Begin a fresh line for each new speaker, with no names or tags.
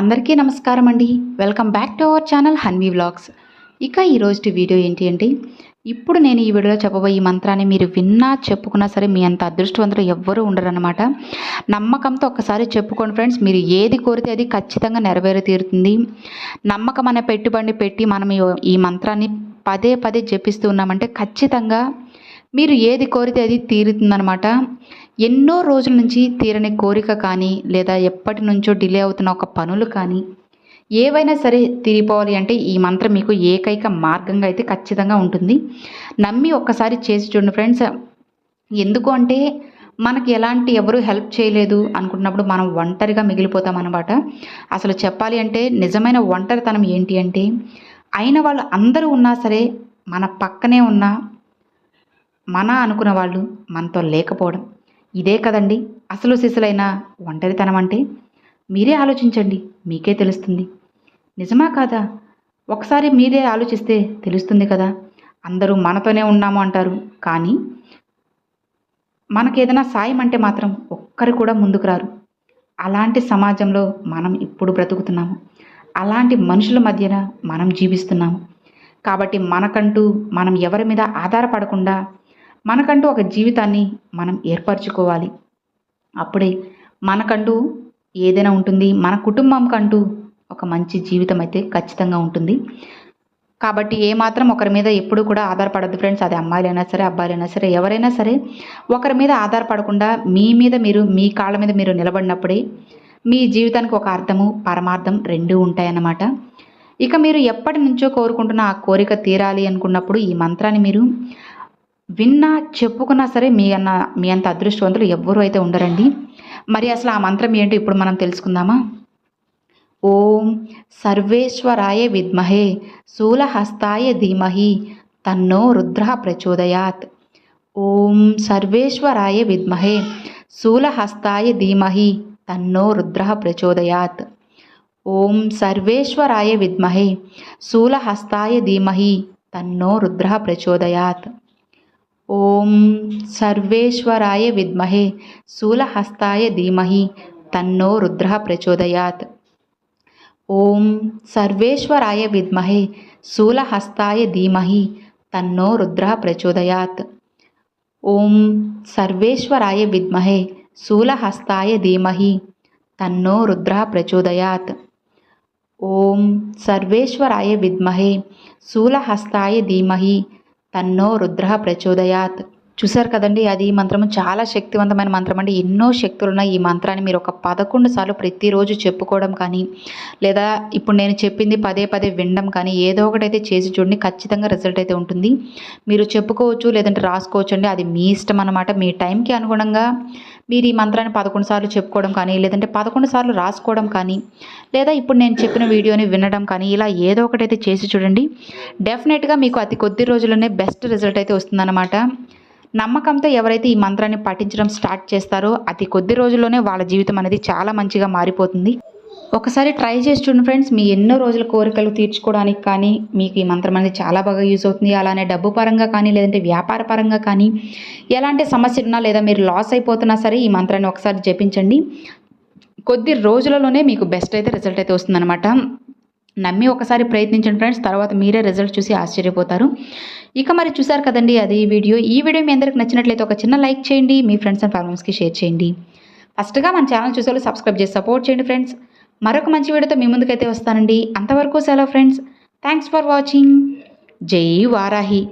అందరికీ నమస్కారం అండి. Welcome back to our channel Hanvi vlogs. ఇక ఈరోజు వీడియో ఏంటి అంటే ఇప్పుడు నేను ఈ వీడియోలో చెప్పబోయే ఈ మంత్రాన్ని మీరు విన్నా చెప్పుకున్నా సరే మీ అంత అదృష్టవంతులు ఎవ్వరూ ఉండరన్నమాట. నమ్మకంతో ఒకసారి చెప్పుకోండి ఫ్రెండ్స్ మీరు ఏది కోరితే అది ఖచ్చితంగా నెరవేరు తీరుతుంది నమ్మకం అనే పెట్టుబడిని పెట్టి మనం ఈ- ఈ మంత్రాన్ని పదే పదే జపిస్తూ ఉన్నామంటే ఖచ్చితంగా మీరు ఏది కోరితే అది తీరుతుందనమాట ఎన్నో రోజుల నుంచి తీరని కోరిక కానీ లేదా ఎప్పటి నుంచో డిలే అవుతున్న ఒక పనులు కానీ ఏవైనా సరే తీరిపోవాలి అంటే ఈ మంత్రం మీకు ఏకైక మార్గంగా అయితే ఖచ్చితంగా ఉంటుంది. నమ్మి ఒక్కసారి చేసి చూడండి ఫ్రెండ్స్. ఎందుకు అంటే మనకి ఎలాంటి ఎవరు హెల్ప్ చేయలేదు అనుకున్నప్పుడు మనం ఒంటరిగా మిగిలిపోతాం అనమాట అసలు చెప్పాలి అంటే నిజమైన ఒంటరితనం ఏంటి అంటే అయిన వాళ్ళు అందరూ ఉన్నా సరే మన పక్కనే ఉన్న మన అనుకున్న వాళ్ళు మనతో లేకపోవడం. ఇదే కదండి అసలు సిసలైన ఒంటరితనం అంటే? మీరే ఆలోచించండి మీకే తెలుస్తుంది. నిజమా కాదా? ఒకసారి మీరే ఆలోచిస్తే తెలుస్తుంది కదా? అందరూ మనతోనే ఉన్నాము అంటారు. కానీ మనకేదైనా సాయం అంటే మాత్రం ఒక్కరు కూడా ముందుకు రారు. అలాంటి సమాజంలో మనం ఇప్పుడు బ్రతుకుతున్నాము. అలాంటి మనుషుల మధ్యన మనం జీవిస్తున్నాము. కాబట్టి మనకంటూ మనం ఎవరి మీద ఆధారపడకుండా మనకంటూ ఒక జీవితాన్ని మనం ఏర్పరచుకోవాలి. అప్పుడే మనకంటూ ఏదైనా ఉంటుంది మన కుటుంబంకంటూ ఒక మంచి జీవితం అయితే ఖచ్చితంగా ఉంటుంది. కాబట్టి ఏమాత్రం ఒకరి మీద ఎప్పుడు కూడా ఆధారపడద్దు ఫ్రెండ్స్. అది అమ్మాయిలైనా సరే అబ్బాయిలైనా సరే ఎవరైనా సరే ఒకరి మీద ఆధారపడకుండా మీ మీద మీరు మీ కాళ్ళ మీద మీరు నిలబడినప్పుడే మీ జీవితానికి ఒక అర్థము పరమార్థం రెండూ ఉంటాయన్నమాట. ఇక మీరు ఎప్పటి నుంచో కోరుకుంటున్న ఆ కోరిక తీరాలి అనుకున్నప్పుడు ఈ మంత్రాన్ని మీరు విన్నా చెప్పుకున్నా సరే మీ అన్న మీ అంత అదృష్టవంతులు ఎవ్వరూ అయితే ఉండరండి. మరి అసలు ఆ మంత్రం ఏంటో ఇప్పుడు మనం తెలుసుకుందామా? ఓం సర్వేశ్వరాయ విద్మహే శూలహస్తాయ ధీమహి తన్నో రుద్ర ప్రచోదయాత్. ఓం సర్వేశ్వరాయ విద్మహే శూలహస్తాయ ధీమహి తన్నో రుద్ర ప్రచోదయాత్. ఓం సర్వేశ్వరాయ విద్మహే శూలహస్తాయ ధీమహి తన్నో రుద్ర ప్రచోదయాత్. ఓం సర్వేశ్వరాయ విద్మహే శూలహస్తాయ ధీమహి తన్నో రుద్ర ప్రచోదయాత్ ఓం సర్వేశ్వరాయ విద్మహే శూలహస్తాయ ధీమహి తన్నో రుద్ర ప్రచోదయాత్ ఓం సర్వేశ్వరాయ విద్మహే శూలహస్తాయ ధీమహి తన్నో రుద్ర ప్రచోదయాత్ ఓం సర్వేశ్వరాయ విద్మహే శూలహస్తాయ ధీమహి తన్నో రుద్ర ప్రచోదయాత్. చూసారు కదండి అది ఈ మంత్రము చాలా శక్తివంతమైన మంత్రం అండి. ఎన్నో శక్తులు ఉన్నాయి ఈ మంత్రాన్ని మీరు ఒక పదకొండు సార్లు ప్రతిరోజు చెప్పుకోవడం కానీ లేదా ఇప్పుడు నేను చెప్పింది పదే పదే వినడం కానీ ఏదో ఒకటైతే చేసి చూడండి ఖచ్చితంగా రిజల్ట్ అయితే ఉంటుంది. మీరు చెప్పుకోవచ్చు లేదంటే రాసుకోవచ్చు అండి. అది మీ ఇష్టం అనమాట మీ టైంకి అనుగుణంగా మీరు ఈ మంత్రాన్ని పదకొండు సార్లు చెప్పుకోవడం కానీ లేదంటే పదకొండు సార్లు రాసుకోవడం కానీ లేదా ఇప్పుడు నేను చెప్పిన వీడియోని వినడం కానీ ఇలా ఏదో ఒకటైతే చేసి చూడండి. డెఫినెట్గా మీకు అతి కొద్ది రోజుల్లోనే బెస్ట్ రిజల్ట్ అయితే వస్తుందన్నమాట. నమ్మకంతో ఎవరైతే ఈ మంత్రాన్ని పఠించడం స్టార్ట్ చేస్తారో అతి కొద్ది రోజుల్లోనే వాళ్ళ జీవితం అనేది చాలా మంచిగా మారిపోతుంది. ఒకసారి ట్రై చేసి చూడండి ఫ్రెండ్స్ మీ ఎన్నో రోజుల కోరికలు తీర్చుకోవడానికి కానీ మీకు ఈ మంత్రం అనేది చాలా బాగా యూజ్ అవుతుంది. అలానే డబ్బు పరంగా కానీ లేదంటే వ్యాపార పరంగా కానీ ఎలాంటి సమస్య ఉన్నా లేదా మీరు లాస్ అయిపోతున్నా సరే ఈ మంత్రాన్ని ఒకసారి జపించండి. కొద్ది రోజులలోనే మీకు బెస్ట్ అయితే రిజల్ట్ అయితే వస్తుందన్నమాట. నమ్మి ఒకసారి ప్రయత్నించండి ఫ్రెండ్స్ తర్వాత మీరే రిజల్ట్ చూసి ఆశ్చర్యపోతారు. ఇక మరి చూసారు కదండి అది ఈ వీడియో. ఈ వీడియో మీ అందరికి నచ్చినట్లయితే ఒక చిన్న లైక్ చేయండి. మీ ఫ్రెండ్స్ అండ్ ఫ్యామిలీస్కి షేర్ చేయండి. ఫస్ట్గా మన ఛానల్ చూసేవాళ్ళు సబ్స్క్రైబ్ చేసి సపోర్ట్ చేయండి ఫ్రెండ్స్ మరొక మంచి వీడియోతో మీ ముందుకైతే వస్తానండి. అంతవరకు సెలవు ఫ్రెండ్స్ థ్యాంక్స్ ఫర్ వాచింగ్ జై వారాహి.